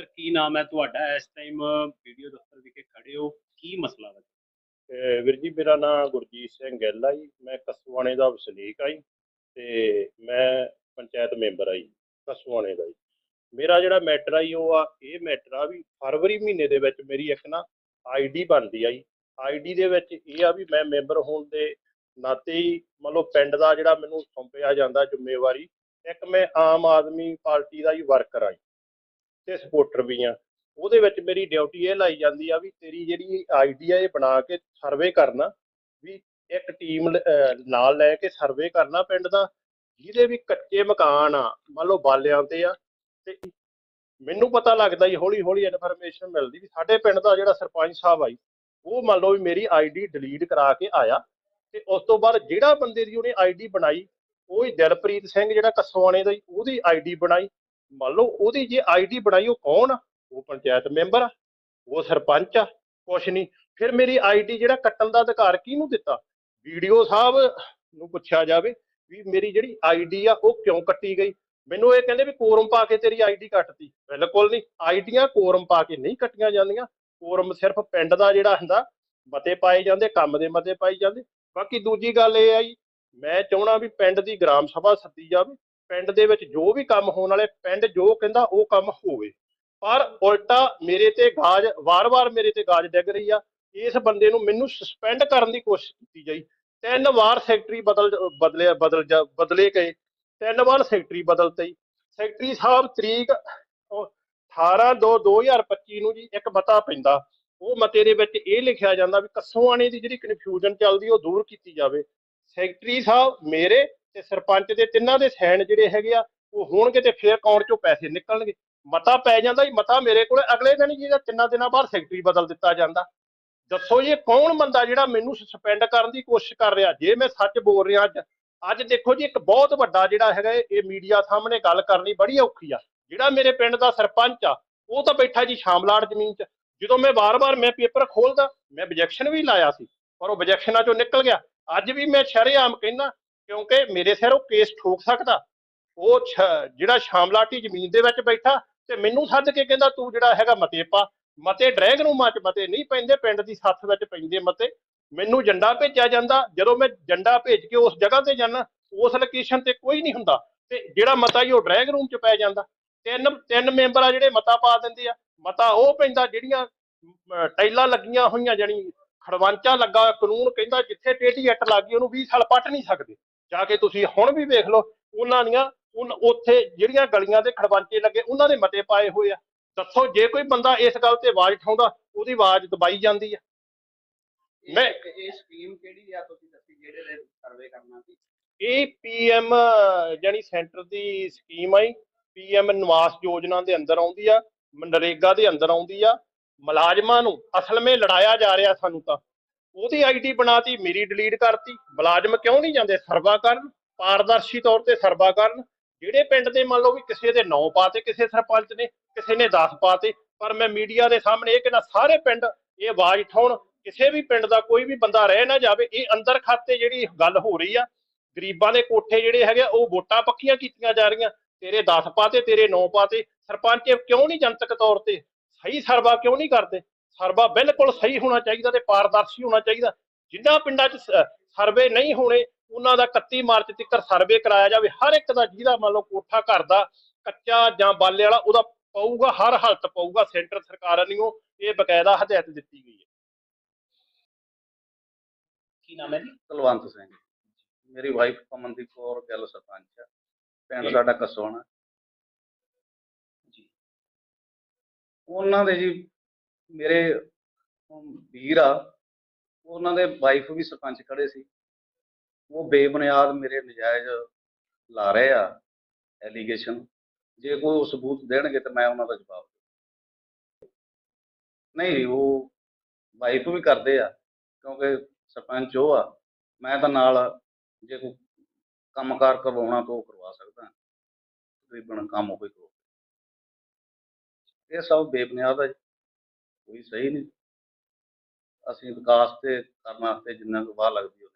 Sir, ਕੀ ਨਾਮ ਹੈ ਤੁਹਾਡਾ ਇਸ ਟਾਈਮ ਵੀਡੀਓ ਦਫ਼ਤਰ ਵਿਖੇ ਖੜੇ ਹੋ? ਕੀ ਮਸਲਾ ਹੈ? ਵੀਰ ਜੀ, ਮੇਰਾ ਨਾਮ ਗੁਰਜੀਤ ਸਿੰਘ ਗਿੱਲ ਆ ਜੀ। ਮੈਂ ਕਸਵਾਣੇ ਦਾ ਵਸਨੀਕ ਆ ਜੀ ਤੇ ਮੈਂ ਪੰਚਾਇਤ ਮੈਂਬਰ ਆ ਜੀ, ਕਸਵਾਣੇ ਦਾ ਜੀ। ਮੇਰਾ ਜਿਹੜਾ ਮੈਟਰ ਆ ਜੀ, ਉਹ ਆ, ਇਹ ਮੈਟਰ ਆ ਵੀ ਫਰਵਰੀ ਮਹੀਨੇ ਦੇ ਵਿੱਚ ਮੇਰੀ ਇੱਕ ਨਾ ਆਈਡੀ ਬਣਦੀ ਆ ਜੀ। ਆਈਡੀ ਦੇ ਵਿੱਚ ਇਹ ਆ ਵੀ ਮੈਂ ਮੈਂਬਰ ਹੋਣ ਦੇ ਨਾਤੇ ਹੀ ਮੰਨ ਲਓ ਪਿੰਡ ਦਾ ਜਿਹੜਾ ਮੈਨੂੰ ਸੌਂਪਿਆ ਜਾਂਦਾ ਜ਼ਿੰਮੇਵਾਰੀ, ਇੱਕ ਮੈਂ ਆਮ ਆਦਮੀ ਪਾਰਟੀ ਦਾ ਹੀ ਵਰਕਰ ਆ ਜੀ। ਤੇ ਸਪੋਰਟਰ ਵੀ ਆ। ਉਹਦੇ ਵਿੱਚ ਮੇਰੀ ਡਿਊਟੀ ਇਹ ਲਾਈ ਜਾਂਦੀ ਆ ਵੀ ਤੇਰੀ ਜਿਹੜੀ ਆਈਡੀ ਆ ਇਹ ਬਣਾ ਕੇ ਸਰਵੇ ਕਰਨਾ, ਵੀ ਇੱਕ ਟੀਮ ਨਾਲ ਲੈ ਕੇ ਸਰਵੇ ਕਰਨਾ ਪਿੰਡ ਦਾ, ਜਿਹਦੇ ਵੀ ਕੱਚੇ ਮਕਾਨ ਆ, ਮੰਨ ਲਓ ਬਾਲਿਆਂ ਤੇ ਆ, ਤੇ ਮੈਨੂੰ ਪਤਾ ਲੱਗਦਾ ਜੀ ਹੌਲੀ ਹੌਲੀ ਇਨਫੋਰਮੇਸ਼ਨ ਮਿਲਦੀ ਵੀ ਸਾਡੇ ਪਿੰਡ ਦਾ ਜਿਹੜਾ ਸਰਪੰਚ ਸਾਹਿਬ ਆਈ ਉਹ ਮੰਨ ਲਓ ਵੀ ਮੇਰੀ ਆਈਡੀ ਡਿਲੀਟ ਕਰਾ ਕੇ ਆਇਆ, ਤੇ ਉਸ ਤੋਂ ਬਾਅਦ ਜਿਹੜਾ ਬੰਦੇ ਦੀ ਉਹਨੇ ਆਈਡੀ ਬਣਾਈ, ਉਹ ਹੀ ਦਿਲਪ੍ਰੀਤ ਸਿੰਘ ਜਿਹੜਾ ਕਸਵਾਣੇ ਦਾ ਜੀ, ਉਹਦੀ ਆਈਡੀ ਬਣਾਈ ਮੰਨ ਲਓ ਉਹਦੀ ਜੇ ਆਈਡੀ ਬਣਾਈ ਉਹ ਕੌਣ ਆ? ਉਹ ਪੰਚਾਇਤ ਮੈਂਬਰ ਆ, ਉਹ ਸਰਪੰਚ ਆ, ਕੁਛ ਨਹੀਂ। ਫਿਰ ਮੇਰੀ ਆਈਡੀ ਜਿਹੜਾ ਕੱਟਣ ਦਾ ਅਧਿਕਾਰ ਕਿਹਨੂੰ ਦਿੱਤਾ? ਵੀਡੀਓ ਸਾਹਿਬ ਨੂੰ ਪੁੱਛਿਆ ਜਾਵੇ ਵੀ ਮੇਰੀ ਜਿਹੜੀ ਆਈਡੀ ਆ ਉਹ ਕਿਉਂ ਕੱਟੀ ਗਈ? ਮੈਨੂੰ ਇਹ ਕਹਿੰਦੇ ਵੀ ਕੋਰਮ ਪਾ ਕੇ ਤੇਰੀ ਆਈਡੀ ਕੱਟਤੀ। ਬਿਲਕੁਲ ਨਹੀਂ। ਆਈਡੀਆਂ ਕੋਰਮ ਪਾ ਕੇ ਨਹੀਂ ਕੱਟੀਆਂ ਜਾਂਦੀਆਂ। ਕੋਰਮ ਸਿਰਫ ਪਿੰਡ ਦਾ ਜਿਹੜਾ ਹੁੰਦਾ, ਮਤੇ ਪਾਏ ਜਾਂਦੇ, ਕੰਮ ਦੇ ਮਤੇ ਪਾਏ ਜਾਂਦੇ। ਬਾਕੀ ਦੂਜੀ ਗੱਲ ਇਹ ਆ ਜੀ, ਮੈਂ ਚਾਹਣਾ ਵੀ ਪਿੰਡ ਦੀ ਗ੍ਰਾਮ ਸਭਾ ਸੱਦੀ ਜਾਵੇ। ਪਿੰਡ ਦੇ ਵਿੱਚ ਜੋ ਵੀ ਕੰਮ ਹੋਣ ਵਾਲੇ ਪਿੰਡ ਜੋ ਕਹਿੰਦਾ ਉਹ ਕੰਮ ਹੋਵੇ। ਪਰ ਉਲਟਾ ਮੇਰੇ ਤੇ ਗਾਜ, ਵਾਰ-ਵਾਰ ਮੇਰੇ ਤੇ ਗਾਜ ਡਿੱਗ ਰਹੀ ਆ। ਇਸ ਬੰਦੇ ਨੂੰ ਮੈਨੂੰ ਸਸਪੈਂਡ ਕਰਨ ਦੀ ਕੋਸ਼ਿਸ਼ ਕੀਤੀ ਜਾਈ। ਤਿੰਨ ਵਾਰ ਸੈਕਟਰੀ ਬਦਲ, ਬਦਲਿਆ, ਬਦਲ ਜਾ- ਬਦਲੇ ਗਏ। ਤਿੰਨ ਵਾਰ ਸੈਕਟਰੀ ਬਦਲਤੇ। ਜੀ ਸੈਕਟਰੀ ਸਾਹਿਬ ਤਰੀਕ ਉਹ 18 2 2025 ਨੂੰ ਜੀ ਇੱਕ ਮਤਾ ਪੈਂਦਾ। ਉਹ ਮਤੇ ਦੇ ਵਿੱਚ ਇਹ ਲਿਖਿਆ ਜਾਂਦਾ ਵੀ ਕੱਸੋਆਣੇ ਦੀ ਜਿਹੜੀ ਕਨਫਿਊਜ਼ਨ ਚੱਲਦੀ ਉਹ ਦੂਰ ਕੀਤੀ ਜਾਵੇ। ਸੈਕਟਰੀ ਸਾਹਿਬ ਮੇਰੇ ਤੇ ਸਰਪੰਚ ਦੇ ਤਿੰਨਾਂ ਦੇ ਸਾਈਨ ਜਿਹੜੇ ਹੈਗੇ ਆ, ਉਹ ਹੋਣਗੇ ਤੇ ਫੇਰ ਅਕਾਊਂਟ ਚੋਂ ਪੈਸੇ ਨਿਕਲਣਗੇ। ਮਤਾ ਪੈ ਜਾਂਦਾ ਜੀ, ਮਤਾ ਮੇਰੇ ਕੋਲ ਅਗਲੇ ਦਿਨ ਜੀ ਦਾ ਤਿੰਨਾਂ ਦਿਨਾਂ ਬਾਅਦ ਸੈਕਟਰੀ ਬਦਲ ਦਿੱਤਾ ਜਾਂਦਾ। ਦੱਸੋ ਜੀ ਕੌਣ ਬੰਦਾ ਜਿਹੜਾ ਮੈਨੂੰ ਸਸਪੈਂਡ ਕਰਨ ਦੀ ਕੋਸ਼ਿਸ਼ ਕਰ ਰਿਹਾ? ਜੇ ਮੈਂ ਸੱਚ ਬੋਲ ਰਿਹਾ ਅੱਜ ਅੱਜ ਦੇਖੋ ਜੀ, ਇੱਕ ਬਹੁਤ ਵੱਡਾ ਜਿਹੜਾ ਹੈਗਾ ਇਹ ਮੀਡੀਆ ਸਾਹਮਣੇ ਗੱਲ ਕਰਨੀ ਬੜੀ ਔਖੀ ਆ। ਜਿਹੜਾ ਮੇਰੇ ਪਿੰਡ ਦਾ ਸਰਪੰਚ ਆ, ਉਹ ਤਾਂ ਬੈਠਾ ਜੀ ਸ਼ਾਮਲਾੜ ਜ਼ਮੀਨ 'ਚ। ਜਦੋਂ ਮੈਂ ਵਾਰ-ਵਾਰ ਮੈਂ ਪੇਪਰ ਖੋਲਦਾ, ਮੈਂ objection ਵੀ ਲਾਇਆ ਸੀ, ਪਰ ਉਹ objectionਾਂ ਚੋਂ ਨਿਕਲ ਗਿਆ। ਅੱਜ ਵੀ ਮੈਂ ਸ਼ਰੇਆਮ ਕਹਿੰਦਾ ਕਿਉਂਕਿ ਮੇਰੇ ਸਿਰ ਉਹ ਕੇਸ ਠੋਕ ਸਕਦਾ। ਉਹ ਛ- ਜਿਹੜਾ ਸ਼ਾਮਲਾਟੀ ਜ਼ਮੀਨ ਦੇ ਵਿੱਚ ਬੈਠਾ ਤੇ ਮੈਨੂੰ ਸੱਦ ਕੇ ਕਹਿੰਦਾ ਤੂੰ ਜਿਹੜਾ ਹੈਗਾ ਮਤੇ ਪਾ। ਮਤੇ ਡਰੈਗ ਰੂਮਾਂ 'ਚ ਮਤੇ ਨਹੀਂ ਪੈਂਦੇ ਪਿੰਡ ਦੀ ਸੱਥ ਵਿੱਚ ਪੈਂਦੇ ਮਤੇ। ਮੈਨੂੰ ਜੰਡਾ ਭੇਜਿਆ ਜਾਂਦਾ। ਜਦੋਂ ਮੈਂ ਜੰਡਾ ਭੇਜ ਕੇ ਉਸ ਜਗ੍ਹਾ ਤੇ ਜਾਣਾ ਉਸ ਲੋਕੇਸ਼ਨ ਤੇ ਕੋਈ ਨਹੀਂ ਹੁੰਦਾ। ਤੇ ਜਿਹੜਾ ਮਤਾ ਹੀ ਉਹ ਡਰੈਗ ਰੂਮ 'ਚ ਪੈ ਜਾਂਦਾ। ਤਿੰਨ ਤਿੰਨ ਮੈਂਬਰ ਆ ਜਿਹੜੇ ਮਤਾ ਪਾ ਦਿੰਦੇ ਆ। ਮਤਾ ਉਹ ਪੈਂਦਾ ਜਿਹੜੀਆਂ ਅਮ, ਟਾਈਲਾਂ ਲੱਗੀਆਂ ਹੋਈਆਂ ਜਾਣੀ ਖੜਵਾਂਚਾ ਲੱਗਾ ਕਾਨੂੰਨ ਕਹਿੰਦਾ ਜਿੱਥੇ ਟੇਢੀ ਇੱਟ ਲੱਗੀ ਉਹਨੂੰ 20 ਸਾਲ ਪੱਟ ਨਹੀਂ ਸਕਦੇ। ਜਾ ਕੇ ਤੁਸੀਂ ਹੁਣ ਵੀ ਵੇਖ ਲਓ ਉਹਨਾਂ ਦੀਆਂ ਉੱਥੇ ਜਿਹੜੀਆਂ ਗਲੀਆਂ ਦੇ ਖੜਵਾਂਚੇ ਲੱਗੇ ਉਹਨਾਂ ਦੇ ਮਤੇ ਪਾਏ ਹੋਏ ਆ। ਦੱਸੋ ਜੇ ਕੋਈ ਬੰਦਾ ਇਸ ਗੱਲ ਤੇ ਆਵਾਜ਼ ਉਠਾਉਂਦਾ ਉਹਦੀ ਆਵਾਜ਼ ਦਬਾਈ ਜਾਂਦੀ ਆ। ਮੈਂ- ਮੈਂ ਇਹ ਸਕੀਮ ਕਿਹੜੀ ਆ ਤੁਸੀਂ ਦੱਸੀ ਜਿਹੜੇ ਦੇ ਸਰਵੇ ਕਰਨਾ ਸੀ? ਇਹ ਪੀਐਮ ਜਾਨੀ ਸੈਂਟਰ ਦੀ ਸਕੀਮ ਆਈ ਪੀਐਮ ਨਿਵਾਸ ਯੋਜਨਾ ਦੇ ਅੰਦਰ ਆਉਂਦੀ ਆ ਮਨਰੇਗਾ ਦੇ ਅੰਦਰ ਆਉਂਦੀ ਆ। ਮੁਲਾਜ਼ਮਾਂ ਨੂੰ ਅਸਲ ਵਿੱਚ ਲੜਾਇਆ ਜਾ ਰਿਹਾ ਸਾਨੂੰ ਤਾਂ। ਉਹਦੀ ਆਈਡੀ ਬਣਾਤੀ ਮੇਰੀ ਡਿਲੀਟ ਕਰਤੀ। ਮੁਲਾਜ਼ਮ ਕਿਉਂ ਨਹੀਂ ਜਾਂਦੇ? ਸਰਵਾ ਕਰਨ ਪਾਰਦਰਸ਼ੀ ਤੌਰ ਤੇ ਸਰਵਾ ਕਰਨ। ਜਿਹੜੇ ਪਿੰਡ ਦੇ ਮੰਨ ਲਓ ਵੀ ਕਿਸੇ ਦੇ 9 ਪਾਤੇ ਕਿਸੇ ਸਰਪੰਚ ਨੇ ਕਿਸੇ ਨੇ 10 ਪਾਤੇ ਪਰ ਮੈਂ ਮੀਡੀਆ ਦੇ ਸਾਹਮਣੇ ਇਹ ਕਹਿੰਦਾ ਸਾਰੇ ਪਿੰਡ ਇਹ ਆਵਾਜ਼ ਉਠਾਉਣ। ਕਿਸੇ ਵੀ ਪਿੰਡ ਦਾ ਕੋਈ ਵੀ ਬੰਦਾ ਰਹਿ ਨਾ ਜਾਵੇ ਇਹ ਅੰਦਰ ਖਾਤੇ ਜਿਹੜੀ ਗੱਲ ਹੋ ਰਹੀ ਆ ਗਰੀਬਾਂ ਦੇ ਕੋਠੇ ਜਿਹੜੇ ਹੈਗੇ ਆ, ਉਹ ਵੋਟਾਂ ਪੱਕੀਆਂ ਕੀਤੀਆਂ ਜਾ ਰਹੀਆਂ। ਤੇਰੇ 10 ਪਾਤੇ ਤੇਰੇ 9 ਪਾਤੇ ਸਰਪੰਚ ਕਿਉਂ ਨਹੀਂ ਜਨਤਕ ਤੌਰ ਤੇ? ਸਹੀ ਸਰਵਾ ਕਿਉਂ ਨਹੀਂ ਕਰਦੇ? ਸਰਵਾ ਬਿਲਕੁਲ ਸਹੀ ਹੋਣਾ ਚਾਹੀਦਾ ਤੇ ਪਾਰਦਰਸ਼ੀ ਹੋਣਾ ਚਾਹੀਦਾ। ਜਿੰਨਾ ਪਿੰਡਾਂ 'ਚ ਸਰਵੇ ਨਹੀਂ ਹੋਣੇ ਉਹਨਾਂ ਦਾ 31 ਮਾਰਚ ਤੱਕ ਸਰਵੇ ਕਰਾਇਆ ਜਾਵੇ। ਹਰ ਇੱਕ ਦਾ ਜਿਹਦਾ ਮੰਨ ਲਓ ਕੋਠਾ ਘਰ ਦਾ ਕੱਚਾ ਜਾਂ ਬਾਲੇ ਵਾਲਾ ਉਹਦਾ ਪਊਗਾ ਹਰ ਹਾਲਤ ਪਊਗਾ ਸੈਂਟਰ ਸਰਕਾਰ ਵੱਲੋਂ ਇਹ ਬਕਾਇਦਾ ਹਦਾਇਤ ਦਿੱਤੀ ਗਈ ਹੈ। ਕੀ ਨਾਮ ਹੈ ਜੀ? ਕੁਲਵੰਤ ਸਿੰਘ। ਮੇਰੀ ਵਾਈਫ ਕਮਨਦੀਪ ਕੌਰ ਗਿੱਲ ਸਰਪੰਚ ਆ ਪਿੰਡ ਸਾਡਾ ਕਸੋਣਾ। ਜੀ। ਉਹਨਾਂ ਦੇ ਜੀ ਮੇਰੇ ਵੀਰ ਆ ਉਹਨਾਂ ਦੇ ਵਾਈਫ ਵੀ ਸਰਪੰਚ ਖੜੇ ਸੀ। ਉਹ ਬੇਬੁਨਿਆਦ ਮੇਰੇ ਨਜਾਇਜ਼ ਲਾ ਰਹੇ ਆ ਐਲੀਗੇਸ਼ਨ ਜੇ ਕੋਈ ਉਹ ਸਬੂਤ ਦੇਣਗੇ ਤਾਂ ਮੈਂ ਉਹਨਾਂ ਦਾ ਜਵਾਬ ਦੇਵਾਂ। ਨਹੀਂ ਉਹ ਵਾਈਫ ਵੀ ਕਰਦੇ ਆ, ਕਿਉਂਕਿ ਸਰਪੰਚ ਉਹ ਆ। ਮੈਂ ਤਾਂ ਨਾਲ ਜੇ ਕੋਈ ਕੰਮਕਾਰ ਕਰਵਾਉਣਾ ਤਾਂ ਉਹ ਕਰਵਾ ਸਕਦਾ। ਤਕਰੀਬਨ ਕੰਮ ਉਹ ਹੀ ਕਰੋ ਇਹ ਸਭ ਬੇਬੁਨਿਆਦ ਹੈ ਜੀ। ਕੋਈ ਸਹੀ ਨਹੀਂ ਅਸੀਂ ਵਿਕਾਸ ਤੇ ਕਰਨ ਵਾਸਤੇ ਜਿੰਨਾ ਕੁ ਵਾਹ ਲੱਗਦੀ ਉਹ